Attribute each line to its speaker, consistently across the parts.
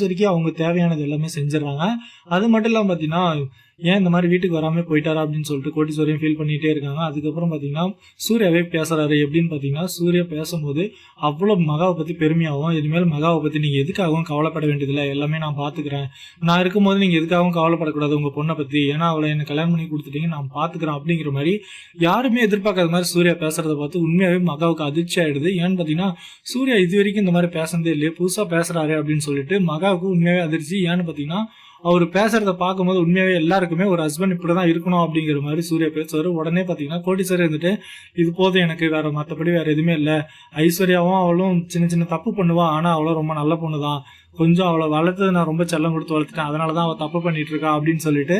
Speaker 1: வரைக்கும் அவங்க தேவையானது எல்லாமே செஞ்சிடறாங்க. அது மட்டும் இல்லாமல் பார்த்தீங்கன்னா ஏன் இந்த மாதிரி வீட்டுக்கு வராமல் போயிட்டாரா அப்படின்னு சொல்லிட்டு கோட்டீஸ்வரியும் ஃபீல் பண்ணிகிட்டே இருக்காங்க. அதுக்கப்புறம் பார்த்தீங்கன்னா சூர்யாவே பேசுகிறாரு எப்படின்னு பார்த்தீங்கன்னா சூர்யா பேசும்போது அவ்வளோ மகாவை பற்றி பெருமையாகவும் இனிமேல் மகாவை பற்றி நீங்கள் எதுக்காகவும் கவலைப்பட வேண்டியதில்லை. எல்லாமே நான் பார்த்துக்கிறேன் நான் இருக்கும்போது நீங்கள் எதுக்காகவும் கவலைப்படக்கூடாது உங்கள் பொண்ணை பற்றி ஏன்னா அவளை எனக்கு கல்யாணம் பண்ணி கொடுத்துட்டீங்க நான் பார்த்துக்கிறேன் அப்படிங்கிற மாதிரி யாருமே எதிர்பார்க்காத மாதிரி சூர்யா பேசுகிறத பார்த்து உண்மையாகவே மகாவுக்கு அதிர்ச்சி ஆகிடுது ஏன்னு பார்த்தீங்கன்னா சூர்யா இது வரைக்கும் இந்த மாதிரி பேசுனதே இல்லையே. புதுசாக பேசுகிறாரு அப்படின்னு சொல்லிட்டு மகாவுக்கு உண்மையாகவே அதிர்ச்சி. ஏன்னு பார்த்தீங்கன்னா அவர் பேசுறத பார்க்கும்போது உண்மையாகவே எல்லாருக்குமே ஒரு ஹஸ்பண்ட் இப்படி தான் இருக்கணும் அப்படிங்கிற மாதிரி சூர்யா பேசுவார். உடனே பார்த்தீங்கன்னா கோட்டீஸ்வரர் இருந்துட்டு இது போதும் எனக்கு வேற மற்றபடி வேற எதுவுமே இல்லை. ஐஸ்வர்யாவும் அவளும் சின்ன சின்ன தப்பு பண்ணுவா. ஆனால் அவளும் ரொம்ப நல்ல பொண்ணு தான் கொஞ்சம் அவளை வளர்த்தது நான் ரொம்ப செல்லம் கொடுத்து வளர்த்துட்டேன். அதனால தான் அவள் தப்பு பண்ணிட்டு இருக்கா அப்படின்னு சொல்லிட்டு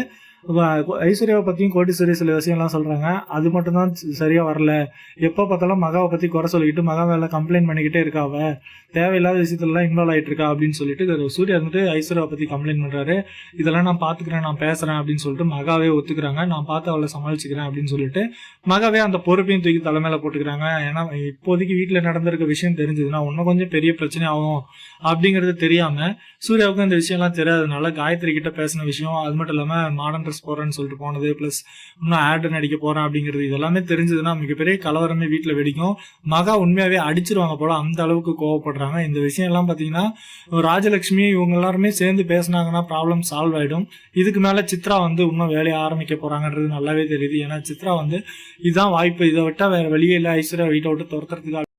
Speaker 1: ஐஸ்வர்யாவை பற்றியும் கோட்டீஸ்வரி சில விஷயம்லாம் சொல்கிறாங்க அது மட்டும்தான் சரியாக வரல. எப்போ பார்த்தாலும் மகாவை பற்றி குறை சொல்லிக்கிட்டு மகா மேலே கம்ப்ளைண்ட் பண்ணிக்கிட்டே இருக்காவ தேவையில்லாத விஷயத்துலலாம் இன்வால்வ் ஆகிட்டு இருக்கா அப்படின்னு சொல்லிட்டு சூர்யா வந்துட்டு ஐஸ்வர்யாவை பற்றி கம்ப்ளைண்ட் பண்ணுறாரு இதெல்லாம் நான் பார்த்துக்கிறேன் நான் பேசுகிறேன் அப்படின்னு சொல்லிட்டு மகாவே ஒத்துக்கிறாங்க. நான் பார்த்து அவளை சமாளிச்சுக்கிறேன் அப்படின்னு சொல்லிட்டு மகாவே அந்த பொறுப்பையும் தூக்கி தலைமையில போட்டுக்கிறாங்க. ஏன்னா இப்போதைக்கு வீட்டில் நடந்திருக்க விஷயம் தெரிஞ்சதுன்னா இன்னும் கொஞ்சம் பெரிய பிரச்சனை ஆகும் அப்படிங்கிறது தெரியாம சூர்யாவுக்கு இந்த விஷயம்லாம் தெரியாததுனால காயத்ரி கிட்ட பேசின விஷயம் அது மட்டும் இல்லாமல் மாடன் ட்ரெஸ் போறேன்னு சொல்லிட்டு போனது ப்ளஸ் இன்னும் ஆட் நடிக்க போறேன் அப்படிங்கிறது இதெல்லாமே தெரிஞ்சதுன்னா மிகப்பெரிய கலவரமே வீட்டில் வெடிக்கும். மகா உண்மையாவே அடிச்சிருவாங்க போல அந்த அளவுக்கு கோவப்படுறாங்க. இந்த விஷயம் எல்லாம் பார்த்தீங்கன்னா ராஜலட்சுமி இவங்க எல்லாருமே சேர்ந்து பேசினாங்கன்னா ப்ராப்ளம் சால்வ் ஆயிடும். இதுக்கு மேல சித்ரா வந்து இன்னும் வேலையை ஆரம்பிக்க போறாங்கன்றது நல்லாவே தெரியுது. ஏன்னா சித்ரா வந்து இதுதான் வாய்ப்பு. இதை விட்டா வேற வெளியே இல்லை. ஐஸ்வர்யா வீட்டை விட்டு துரத்துறதுக்காக